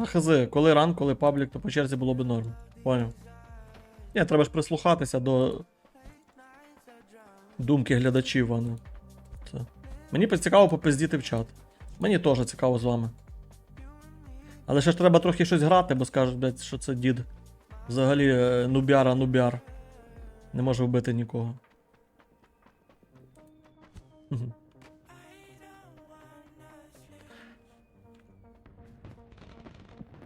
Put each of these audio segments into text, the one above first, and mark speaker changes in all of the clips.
Speaker 1: А хз, коли ран, коли паблік, то по черзі було б норм. Поняв. Ні, треба ж прислухатися до думки глядачів, а. Це. Мені цікаво попиздіти в чат. Мені теж цікаво з вами. Але ще ж треба трохи щось грати, бо скажуть, блядь, що це дід. Взагалі е, нубяра нубяр. Не може вбити нікого.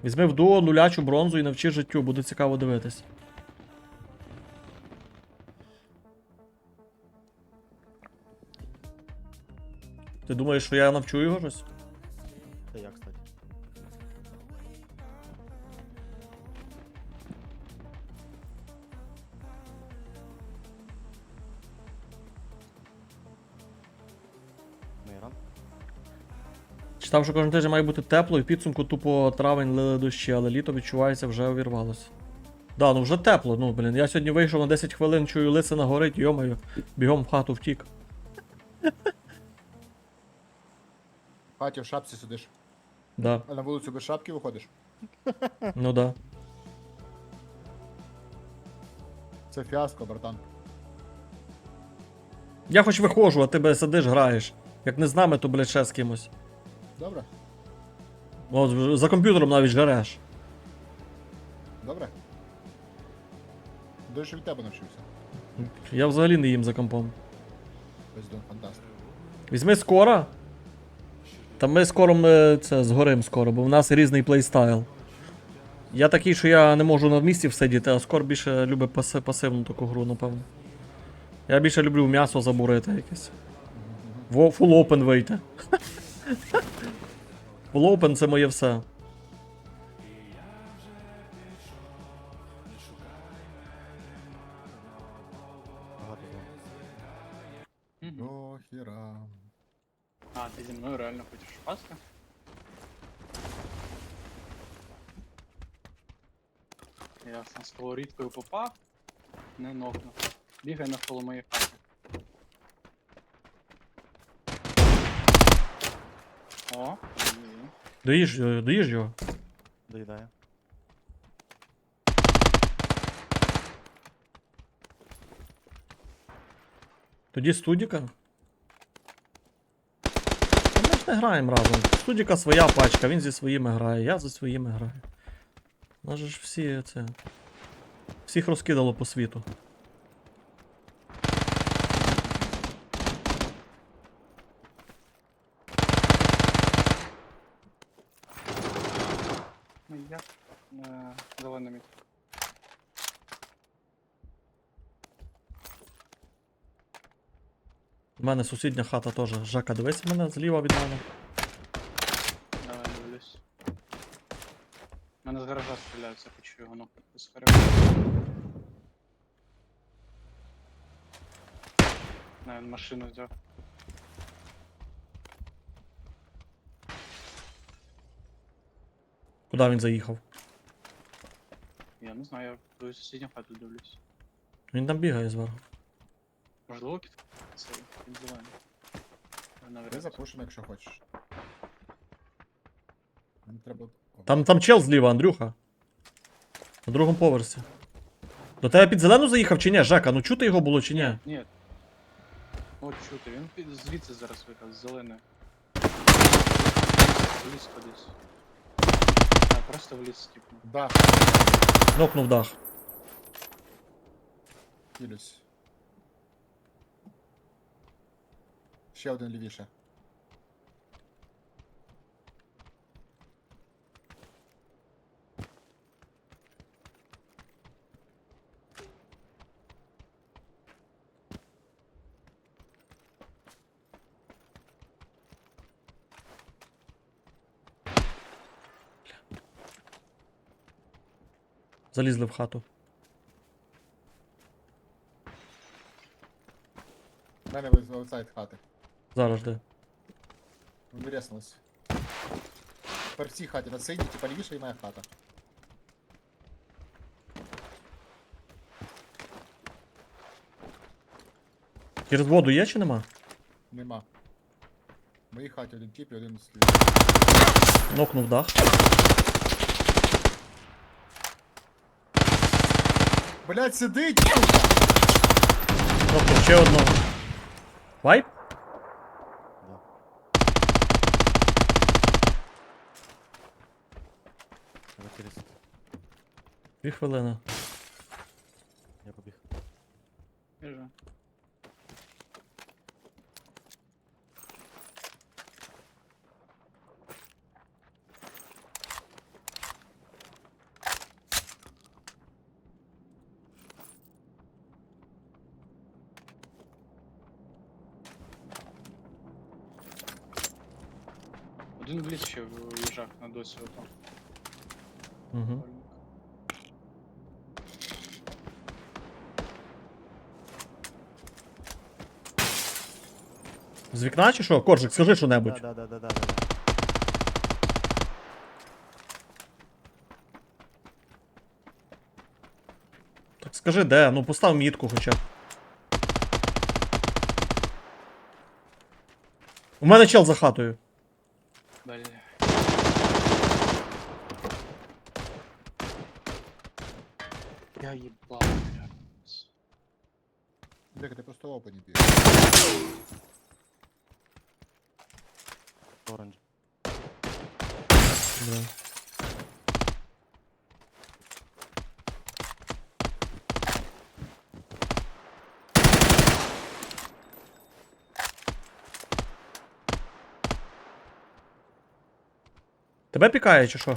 Speaker 1: Візьми в дуо нулячу бронзу і навчи життю, буде цікаво дивитись. Ти думаєш, що я навчу його щось?
Speaker 2: Та я,
Speaker 1: Читав, що кожен тиждень має бути тепло, і в підсумку тупо травень лили дощі, але літо відчувається, вже увірвалося. Да, ну вже тепло, ну блін. Я сьогодні вийшов на 10 хвилин, чую лисина горить, йомаю, бігом в хату втік.
Speaker 3: В хаті в шапці сидиш.
Speaker 1: Да,
Speaker 3: А на вулицю без шапки виходиш.
Speaker 1: ну да.
Speaker 3: Це фіаско, братан.
Speaker 1: Я хоч виходжу, а ти бля, сидиш, граєш. Як не з нами, то блядь, ще з кимось.
Speaker 3: Добре?
Speaker 1: От, за комп'ютером навіть жареш.
Speaker 3: Добре? Дуже від тебе навчився.
Speaker 1: Я взагалі не їм за компом.
Speaker 3: Бездон.
Speaker 1: Візьми скоро. Та ми скоро ми це згорим скоро, бо в нас різний плейстайл. Я такий, що я не можу на місці всидіти, а скоро більше любить паси- пасивну таку гру, напевно. Я більше люблю м'ясо забурити якесь. Во full open вийти. Full це моє все.
Speaker 3: До хіра.
Speaker 4: А, ти зі мною реально хочеш паска? Ясно, сковорідкою попав, не нокнув. Бігай навколо моєї хати. О.
Speaker 1: Доїж, е, доїж його.
Speaker 2: Доїдає.
Speaker 1: Тоді студіка. Та Ми ж не граємо разом. Студіка своя пачка, він зі своїми грає, я зі своїми граю. У Нас же ж всі це. Всіх розкидало по світу.
Speaker 4: Ну я е, зелений міг.
Speaker 1: У мене сусідня хата теж. Жака, дивись мене зліва від мене.
Speaker 4: Давай дивлюсь. У Мене з гаража стріляються, хочу його з гаража. Він машину взяв.
Speaker 1: Куди він заїхав?
Speaker 4: Я не знаю, я в сусідню хату дивлюсь.
Speaker 1: Він там бігає зверху.
Speaker 4: Можливо, кіт це. Навряд
Speaker 3: Ти запушено, якщо хочеш. Мені треба. О,
Speaker 1: Там, там чел зліва, Андрюха. На другому поверсі. До тебе під зелену заїхав чи ні? Жака, ну чути його було чи ні?
Speaker 4: Ні. От чути, він під звідси зараз виїхав, з зеленої. В ліс кудись. А, просто в ліс стіпнув.
Speaker 3: Да,
Speaker 1: Нокнув дах.
Speaker 3: хілюсь. Ще один лівіше.
Speaker 1: Залізли в хату.
Speaker 3: Мене ви- аутсайд хати. Завжди. Виряснулось. Тепер всі хаті на синій, типа лівіша і моя хата.
Speaker 1: Через воду є чи нема?
Speaker 3: Нема. В моїй один тіп і один слід.
Speaker 1: Нокнув дах.
Speaker 3: Блять, сидить!
Speaker 1: Нокнув ще одно. Вайп? Дві хвилини.
Speaker 2: Я побіг.
Speaker 4: Біжу. Один в ліс ще в їжак на досі ото.
Speaker 1: Угу. З вікна чи що? Коржик, скажи що-небудь.
Speaker 2: Да, да, да, да, да, да.
Speaker 1: Так скажи де, ну постав мітку хоча б. У мене чел за хатою.
Speaker 4: Бля. Я їбав, бля.
Speaker 3: Бляха, ти просто опа не б'єш.
Speaker 2: Оранж.
Speaker 1: Да. Тебе пікає чи що?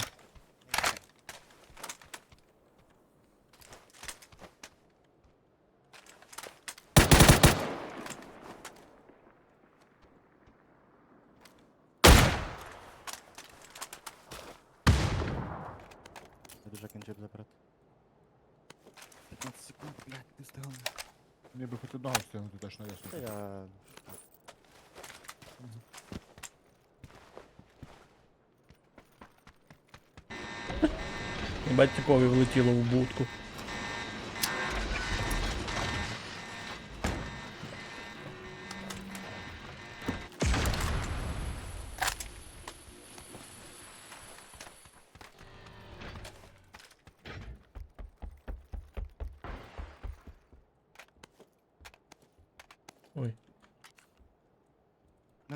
Speaker 2: Та я...
Speaker 1: Бать типові влетіло в будку.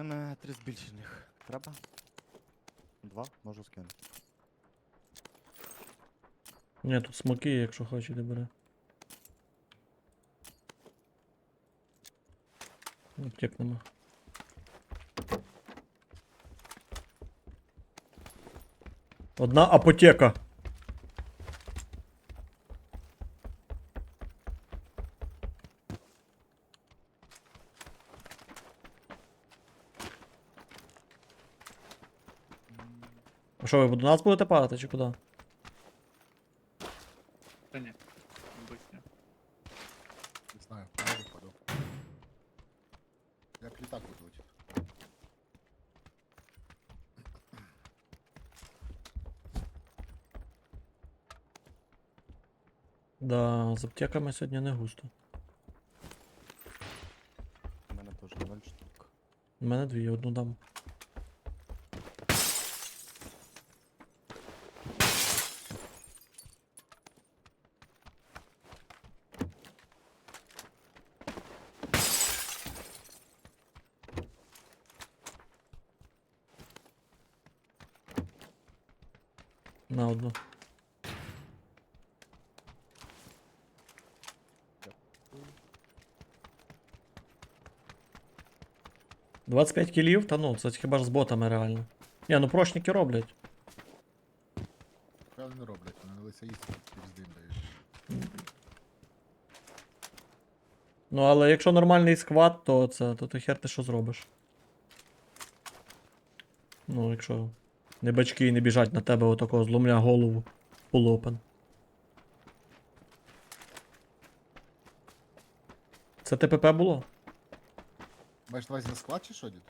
Speaker 2: Мене три збільшених. Треба? Два, можу скинути.
Speaker 1: ні, тут смоки, якщо хочете, бере. Аптек нема. Одна апотека. Що, ви до нас будете падати чи куди?
Speaker 4: Та ні. Мабуть, ні.
Speaker 3: Не знаю, не випаду. Як літак будуть.
Speaker 1: Да, з аптеками сьогодні не густо.
Speaker 2: У мене теж ноль штук.
Speaker 1: У мене дві, одну дам. 25 кілів? Та ну, це хіба ж з ботами реально. Ні, ну прошники роблять.
Speaker 3: Хай не роблять, вони лися їсти через день.
Speaker 1: Ну, але якщо нормальний сквад, то це, то ти хер ти що зробиш. Ну, якщо не бачки і не біжать на тебе отакого зломля голову полопен. Це ТПП було?
Speaker 3: Маєш на увазі на склад чи що, дід?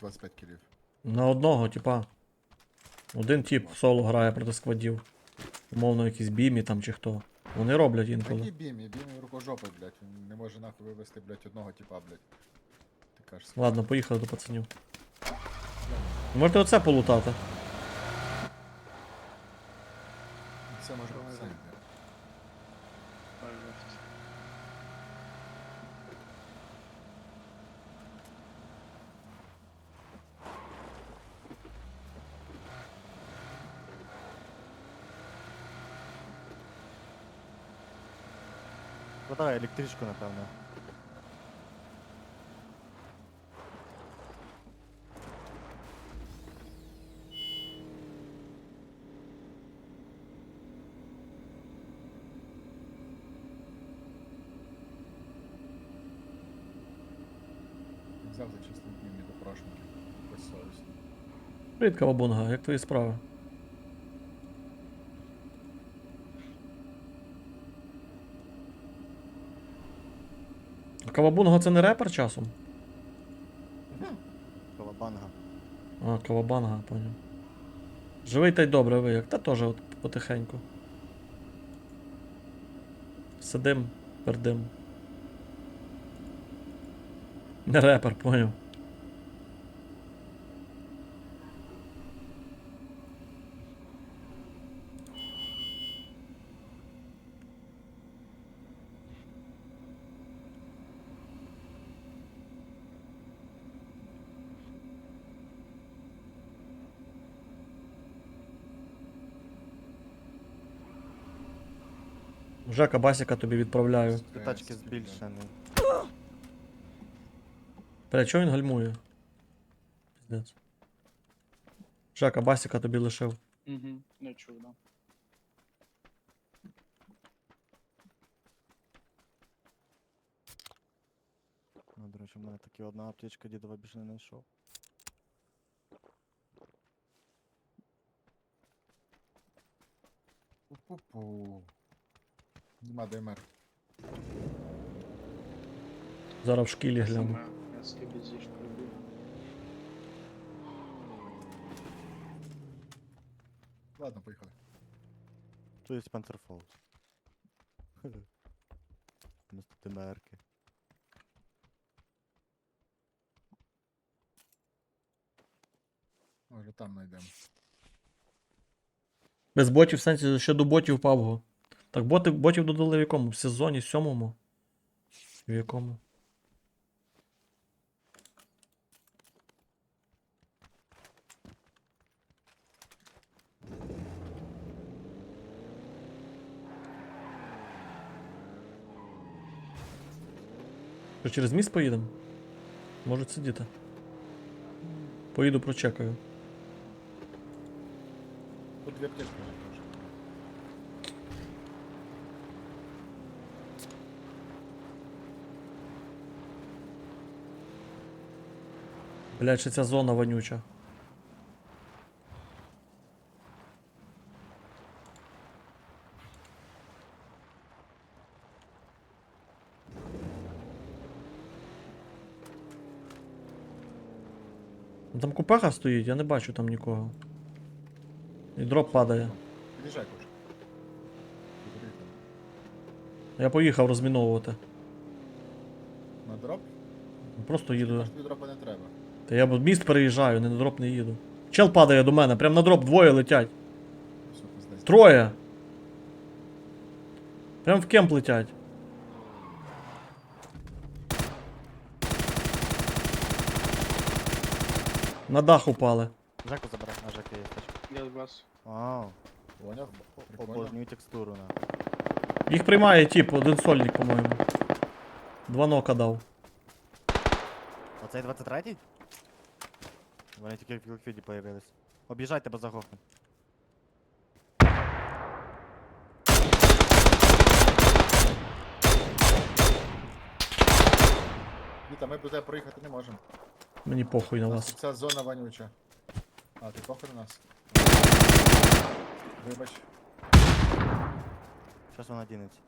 Speaker 3: 25 кілів.
Speaker 1: На одного, типа. Один тип соло грає проти складів. Умовно, якісь бімі там чи хто. Вони роблять
Speaker 3: Які
Speaker 1: інколи.
Speaker 3: бімі, бімі рукожопи, блядь. Він не може нахуй вивести, блядь, одного типа, блядь. Ти кажеш,
Speaker 1: Ладно, поїхали до пацанів. Можете оце полутати.
Speaker 3: це може бути сайт,
Speaker 2: давай електричку, напевно.
Speaker 3: Завжди чисто дневні допрашники. Безсовісно.
Speaker 1: Привіт, Кавабунга, як твої справи? Кавабунга це не репер часом?
Speaker 2: Кавабанга.
Speaker 1: А, Кавабанга, поняв. Живий та й добре, ви як? Та теж от потихеньку. Сидим, пердим. Не репер, поняв. Жека Басіка тобі відправляю.
Speaker 2: Тачки збільшені.
Speaker 1: Бля, чого він гальмує? Піздець. Жека Басіка тобі лишив.
Speaker 4: Угу. Не чув, да.
Speaker 2: Ну, до речі, в мене таки одна аптечка дідова більше не знайшов.
Speaker 3: Пу-пу-пу. Нема ДМР.
Speaker 1: Зараз в шкілі гляну.
Speaker 4: Люблю.
Speaker 3: Ладно, поїхали.
Speaker 2: Тут є Пантерфолд. У нас ДМРки.
Speaker 3: Може там знайдемо.
Speaker 1: Без ботів, в сенсі ще до ботів PUBG. Так боти, ботів додали в якому? В сезоні сьомому? В якому? Що, через міст поїдемо? Можуть сидіти. Поїду прочекаю.
Speaker 3: Тут дві аптечки теж.
Speaker 1: Ще ця зона вонюча. Ну, Там купеха стоїть, я не бачу там нікого. І дроп падає.
Speaker 3: Під'їжджай, Кош.
Speaker 1: Я поїхав розміновувати.
Speaker 3: На дроп?
Speaker 1: Просто їду.
Speaker 3: Тобі дропа не треба.
Speaker 1: Та я б міст переїжджаю, не на дроп не їду. Чел падає до мене, прям на дроп двоє летять. Троє. Прям в кемп летять. На дах упали.
Speaker 2: Жеку забирай, а Жека є.
Speaker 4: Я бас.
Speaker 2: Вау.
Speaker 3: Поняв?
Speaker 2: Обожнюю текстуру на.
Speaker 1: Їх приймає тип, один сольник, по-моєму. Два нока дав.
Speaker 2: Оцей 23-й? Вони тільки в ліквіді появились. Об'їжджайте, бо заглохне.
Speaker 3: Віта, ми тебе проїхати не можемо.
Speaker 1: Мені похуй на
Speaker 3: У нас
Speaker 1: вас.
Speaker 3: ця зона вонюча. А, ти похуй на нас. Вибач.
Speaker 2: Щас вона дінеться.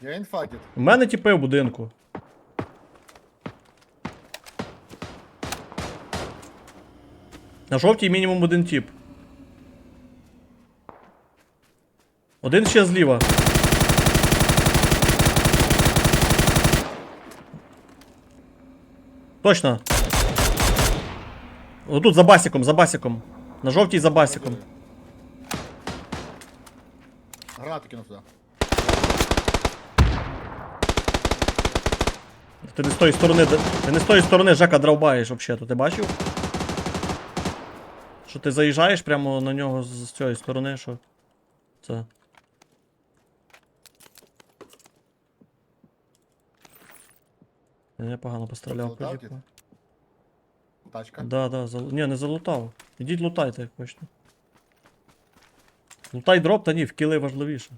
Speaker 3: Я інфакет.
Speaker 1: У мене тіпи в будинку. На жовтій мінімум один тіп. Один ще зліва. Точно. Отут за басиком, за басиком. На жовтій за басиком.
Speaker 3: Гранату кинув туди.
Speaker 1: Ти не з тої сторони, ти не з тої сторони Жака дровбаєш взагалі, ти бачив? Що ти заїжджаєш прямо на нього з з цієї сторони, що. Це. Я погано постріляв по
Speaker 3: Залутав, Тачка.
Speaker 1: Да, да, зал... Ні, не залутав. Ідіть лутайте, як хочете. Лутай дроп, та ні, в кіли важливіше.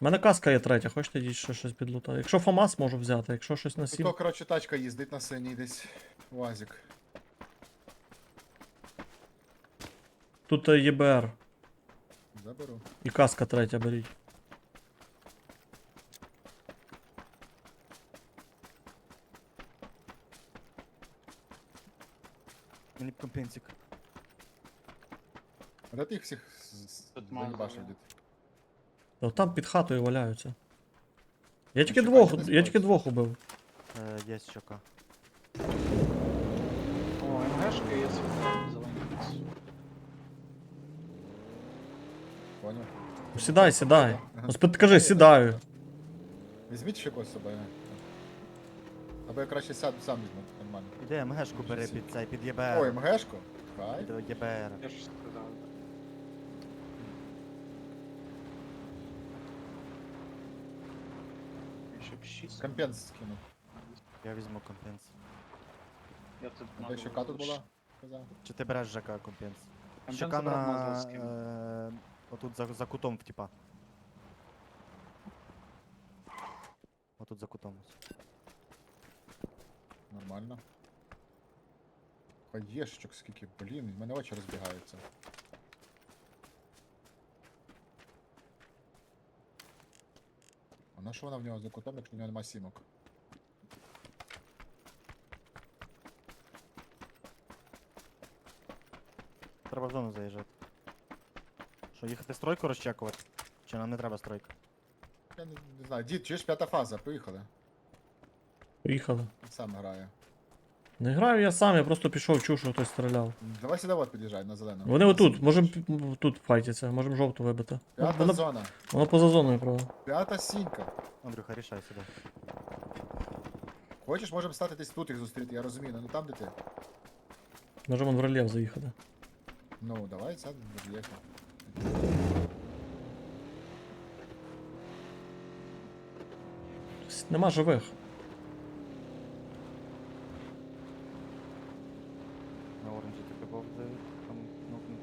Speaker 1: У мене каска є третя, хочете йдіть ще щось підлутати. Якщо ФАМАС можу взяти, якщо щось на
Speaker 3: Тут,
Speaker 1: 7.
Speaker 3: коротше, тачка їздить на синій десь. Уазик.
Speaker 1: Тут е, ЄБР.
Speaker 3: Заберу.
Speaker 1: І каска третя беріть.
Speaker 2: Мені б компенсик.
Speaker 3: А де ти їх всіх з- з-
Speaker 4: Тут мало
Speaker 3: заїбашив,
Speaker 4: є.
Speaker 3: дід?
Speaker 1: Та там під хатою валяються. Я тільки
Speaker 3: чекай,
Speaker 1: двох, я тільки двох убив.
Speaker 2: Е, є щока.
Speaker 4: О, МГшка є світло, зелений фікс.
Speaker 3: Поняв.
Speaker 1: Ну, Сідай, сідай.
Speaker 3: Ага.
Speaker 1: Ну, спит- кажи, сідаю.
Speaker 3: Візьміть ще когось з собою. Або я краще сяду, сам візьму, нормально.
Speaker 2: Іде МГшку бери під цей, під
Speaker 3: Ой,
Speaker 2: ЄБР.
Speaker 3: МГшку? Хай.
Speaker 2: Під ЄБР.
Speaker 4: Я ж сказав. Я ще б шість.
Speaker 3: Компенс скинув.
Speaker 2: Я візьму компенс.
Speaker 4: Я тут
Speaker 3: де щока тут була? Казав.
Speaker 2: Чи ти береш ЖК компенс?
Speaker 4: Компенс
Speaker 2: Щока
Speaker 4: забрав,
Speaker 2: на...
Speaker 4: мазал.
Speaker 2: Е, отут за, за кутом типа. Отут за кутом.
Speaker 3: Нормально. Хаєшечок скільки, блін, в мене очі розбігаються. На що вона в нього за кутом, якщо в нього нема сімок?
Speaker 2: Треба в зону заїжджати. Що, їхати стройку розчекувати? Чи нам не треба стройка?
Speaker 3: Я не, не знаю, дід, чуєш п'ята фаза, поїхали.
Speaker 1: Поїхали.
Speaker 3: Сам грає.
Speaker 1: Не граю я сам, я просто пішов, чув, що хтось стріляв.
Speaker 3: Давай сюди от під'їжджай на зелену.
Speaker 1: Вони отут, можемо тут файтяться, можемо жовту вибити. Ну,
Speaker 3: П'ята
Speaker 1: Воно,
Speaker 3: зона.
Speaker 1: воно поза зоною, правда.
Speaker 3: П'ята сінька.
Speaker 2: Андрюха, рішай сюди.
Speaker 3: Хочеш, можемо стати десь тут їх зустріти, я розумію, ну там де ти.
Speaker 1: Можемо в рельєф заїхати.
Speaker 3: Ну, давай, сядемо.
Speaker 1: С- Нема живих.
Speaker 2: На оранжі таки був там нокнути.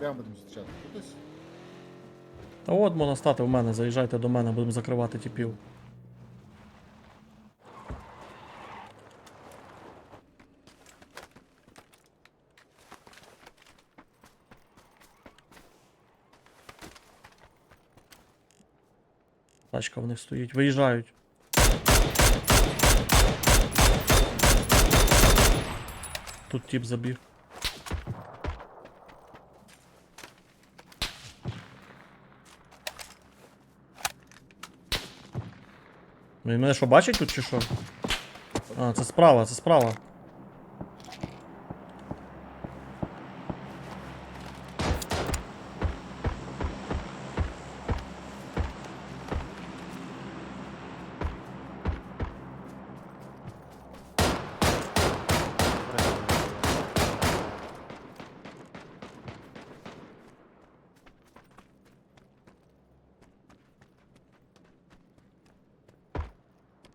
Speaker 3: Де ми будемо зустрічати? Тут десь?
Speaker 1: Та от можна стати в мене, заїжджайте до мене, будемо закривати тіпів. Тачка в них стоїть, виїжджають. Тут тіп забіг. Мене що бачить тут чи що? А, це справа, це справа.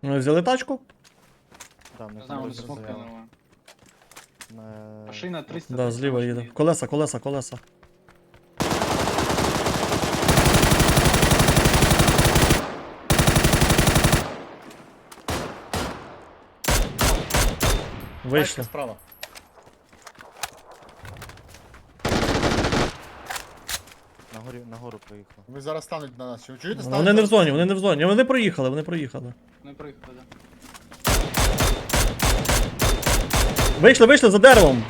Speaker 1: Ну, взяли тачку?
Speaker 2: Да, не
Speaker 4: Не знаю, вони
Speaker 2: знаю,
Speaker 4: смок кинули. Машина 300.
Speaker 1: Да, зліва їде. Колеса, колеса, колеса.
Speaker 3: Тачка
Speaker 1: Вийшли.
Speaker 3: справа.
Speaker 2: Нагорі, нагору проїхав.
Speaker 3: Ви зараз стануть на нас. Чуєте?
Speaker 1: Ну,
Speaker 3: Стануть
Speaker 1: Вони не в
Speaker 3: зараз.
Speaker 1: зоні, вони не в зоні. Вони проїхали, вони проїхали.
Speaker 4: Не приїхали.
Speaker 1: Вийшли, вийшли за деревом.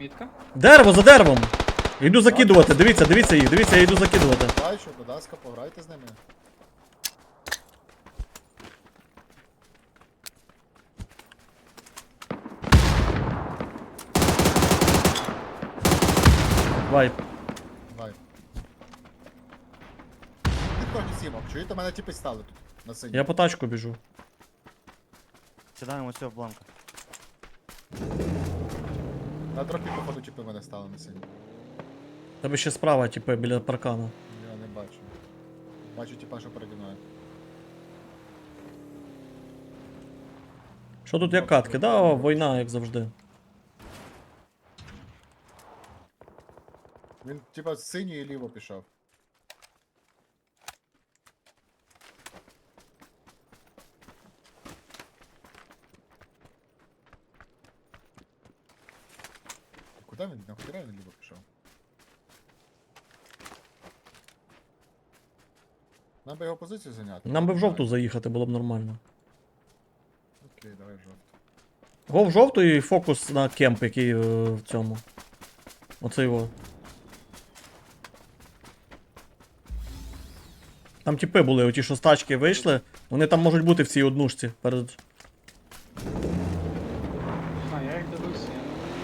Speaker 4: Мітка?
Speaker 1: Дерево за деревом. Йду закидувати, дивіться, дивіться їх, дивіться, я йду закидувати.
Speaker 3: Бачу, будь ласка, пограйте з ними.
Speaker 1: Вайп.
Speaker 3: Давай. Ніхто не сімок. Чуєте, мене тіпи стали тут. На синій.
Speaker 1: Я по тачку біжу.
Speaker 2: Сідаємо ось в бланка.
Speaker 3: На дропі, походу, чіпи мене стали на синій.
Speaker 1: Тебе ще справа, типу, біля паркана.
Speaker 3: Я не бачу. Бачу, типа, що переді мною.
Speaker 1: Що тут як катки? Да, війна, як завжди.
Speaker 3: Він, типа, з синьої ліво пішов. Куди він? Нахуя він ліво пішов? Нам би його позицію зайняти.
Speaker 1: Нам би в жовту заїхати було б нормально.
Speaker 3: Окей, давай в жовту.
Speaker 1: Го в жовту і фокус на кемп, який е, в цьому. Оце його. Там тіпи були, оті, що з тачки вийшли. Вони там можуть бути в цій однушці перед.
Speaker 4: А, я їх дивився, я не знаю.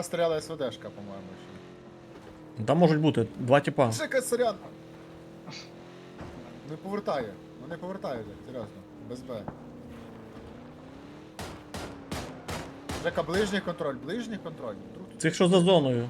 Speaker 3: Ну, стріляла СВДшка, по-моєму, ще.
Speaker 1: Там можуть бути два типа.
Speaker 3: Чекай, сорян! Не повертає. Ну не повертає, Жек, серйозно. Без Б. Жека, ближній контроль, ближній контроль. Друг тут.
Speaker 1: Цих що за зоною.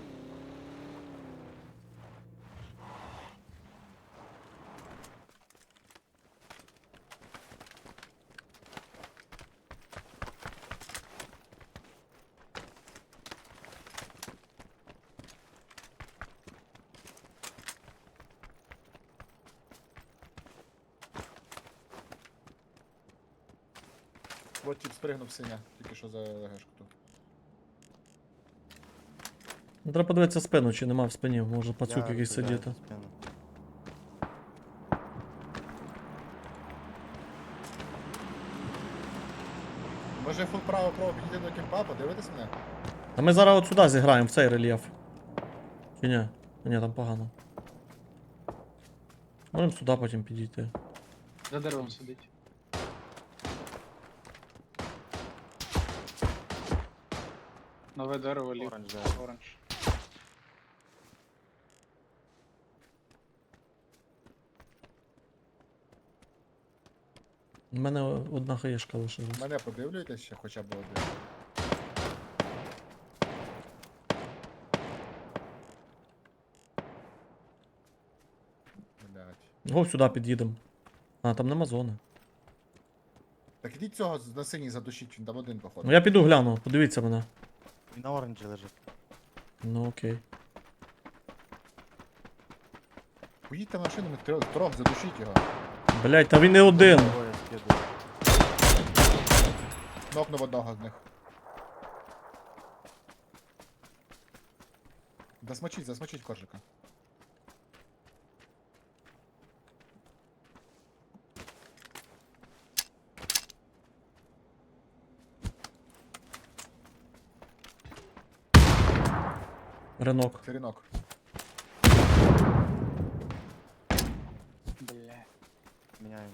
Speaker 3: От синя, тільки що за ЛГшку тут.
Speaker 1: Ну, Треба подивитися спину, чи нема в спині, може пацюк
Speaker 2: Я
Speaker 1: якийсь сидіти.
Speaker 3: Може фул право право підійти до кемпа, подивитись мене?
Speaker 1: А ми зараз от сюди зіграємо, в цей рельєф. Чи ні? Ні, там погано. Можемо сюди потім підійти.
Speaker 4: За деревом сидить. Нове дерево ліво.
Speaker 2: Оранж, да.
Speaker 4: Оранж.
Speaker 1: У мене одна хаєшка лишилась.
Speaker 3: Мене подивлюєтесь ще хоча б один. Блять.
Speaker 1: Го сюди під'їдемо. А, там нема зони.
Speaker 3: Так ідіть цього на синій задушіть, він там один походу.
Speaker 1: Ну я піду гляну, подивіться мене.
Speaker 2: Він на оранжі лежить.
Speaker 1: Ну окей.
Speaker 3: Поїдьте машинами трьох, трьох задушіть його.
Speaker 1: Блять, та він не один.
Speaker 2: Двоє скидує.
Speaker 3: Нокнув одного з них. Засмочіть, засмочіть коржика.
Speaker 1: Ренок.
Speaker 3: Сирінок.
Speaker 4: Бля.
Speaker 2: Міняємо.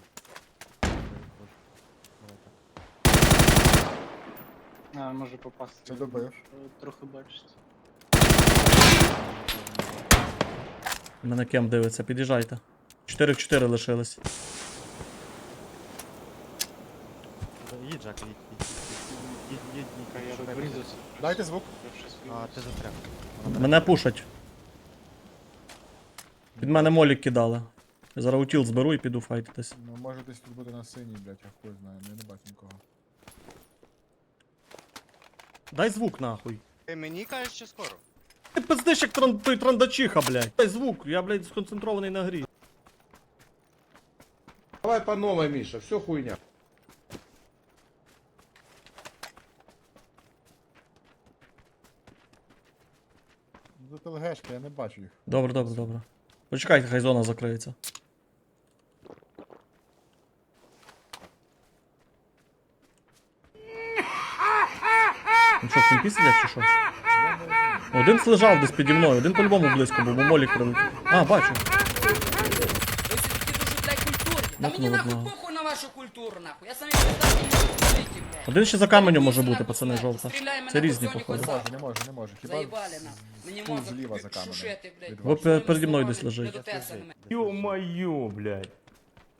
Speaker 4: А, може попасти.
Speaker 3: Це добив.
Speaker 4: Е, Трохи бачите.
Speaker 1: Мене кем дивиться, під'їжджайте. 4 в 4 лишились.
Speaker 2: Їдь, Жак, їдь, їдь. Їдь, їдь, їдь,
Speaker 4: Та
Speaker 2: їдь.
Speaker 4: я
Speaker 2: Шукай
Speaker 4: врізався.
Speaker 3: Дайте звук.
Speaker 4: Я щось
Speaker 2: А,
Speaker 4: врізався.
Speaker 2: ти застряг.
Speaker 1: Мене пушать. Під мене молік кидали. Я зараз утіл зберу і піду файтитись.
Speaker 3: Ну може десь тут буде на синій, блять, я хуй знаю, я не бачу нікого.
Speaker 1: Дай звук нахуй.
Speaker 5: Ти мені кажеш, що скоро?
Speaker 1: Ти пиздиш як тран... той трандачиха, блядь. Дай звук, я, блядь, сконцентрований на грі.
Speaker 6: Давай по новой, Миша, все хуйня.
Speaker 3: Тут я не бачу їх.
Speaker 1: Добре, добре, добре. Почекайте, хай зона закриється. Ну що, кімпі сидять чи що? Один лежав десь піді мною, один по-любому близько був, бо молік прилетів. А, бачу.
Speaker 7: Ви все-таки дуже, блядь, культурні. Та мені
Speaker 1: на
Speaker 7: нахуй
Speaker 1: одного.
Speaker 7: похуй вашу культуру, нахуй. Я самі пиздати не блядь.
Speaker 1: Один ще за каменю може бути, пацани, жовта.
Speaker 7: Стріляй мене
Speaker 1: Це різні, походу.
Speaker 3: Не може, не може, не може. Хіба
Speaker 7: Заїбали на. Мені
Speaker 3: зліва за каменем.
Speaker 7: шушити, блядь.
Speaker 1: Ви переді мною десь лежить.
Speaker 8: Ё-моё, блядь.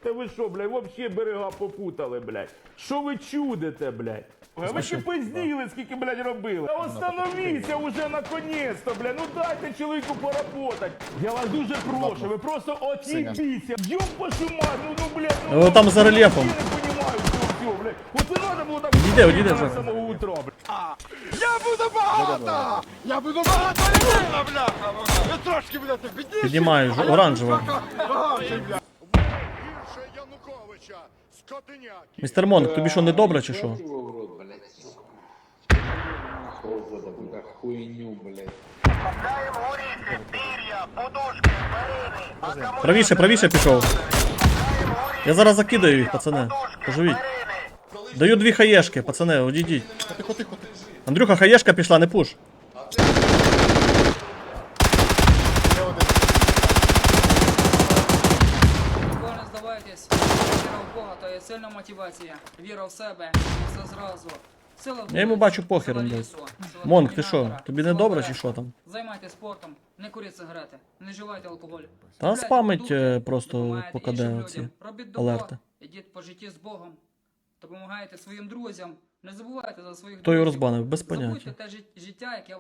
Speaker 5: Та ви що, блядь, вообще берега попутали, блядь. Що ви чудите, блядь? Ви ще пизділи, скільки, блядь, робили. Та остановіться уже наконець-то, блядь. Ну дайте чоловіку поработать. Я вас дуже прошу, ви просто от'їбіться. Йоп вашу мать, ну, ну, блядь. Ну,
Speaker 1: Ну, там за рельєфом.
Speaker 5: Я не понімаю цього всього, блядь. От не надо було так...
Speaker 1: Одійди, одійди
Speaker 5: з
Speaker 1: вже.
Speaker 5: самого утра, блядь.
Speaker 1: Піднімаю ж- оранжево.
Speaker 6: Януковича, скотиняки.
Speaker 1: Містер Монк, тобі що, не добре чи що? Правіше, правіше пішов. Я зараз закидаю їх, пацани. Поживіть. Даю дві хаєшки, пацани, одійдіть. Андрюха, хаєшка пішла, не пуш.
Speaker 3: Ще один.
Speaker 7: Ніколи не здавайтесь. Віра в Бога, то є сильна мотивація. Віра в себе, все зразу. Сила
Speaker 1: Я йому бачу похер,
Speaker 7: сила
Speaker 1: он Монк, ти що? Тобі не добре чи що там?
Speaker 7: Займайтесь спортом, не куріть сигарети, не вживайте алкоголь.
Speaker 1: Та спамить е, просто по КД оці
Speaker 7: Робіть добро,
Speaker 1: алерти.
Speaker 7: ідіть по житті з Богом. Допомагайте своїм друзям. Не забувайте за своїх
Speaker 1: Хто його
Speaker 7: друзів.
Speaker 1: розбанив? Без
Speaker 7: Забудьте
Speaker 1: поняття.
Speaker 7: те жит- життя, яке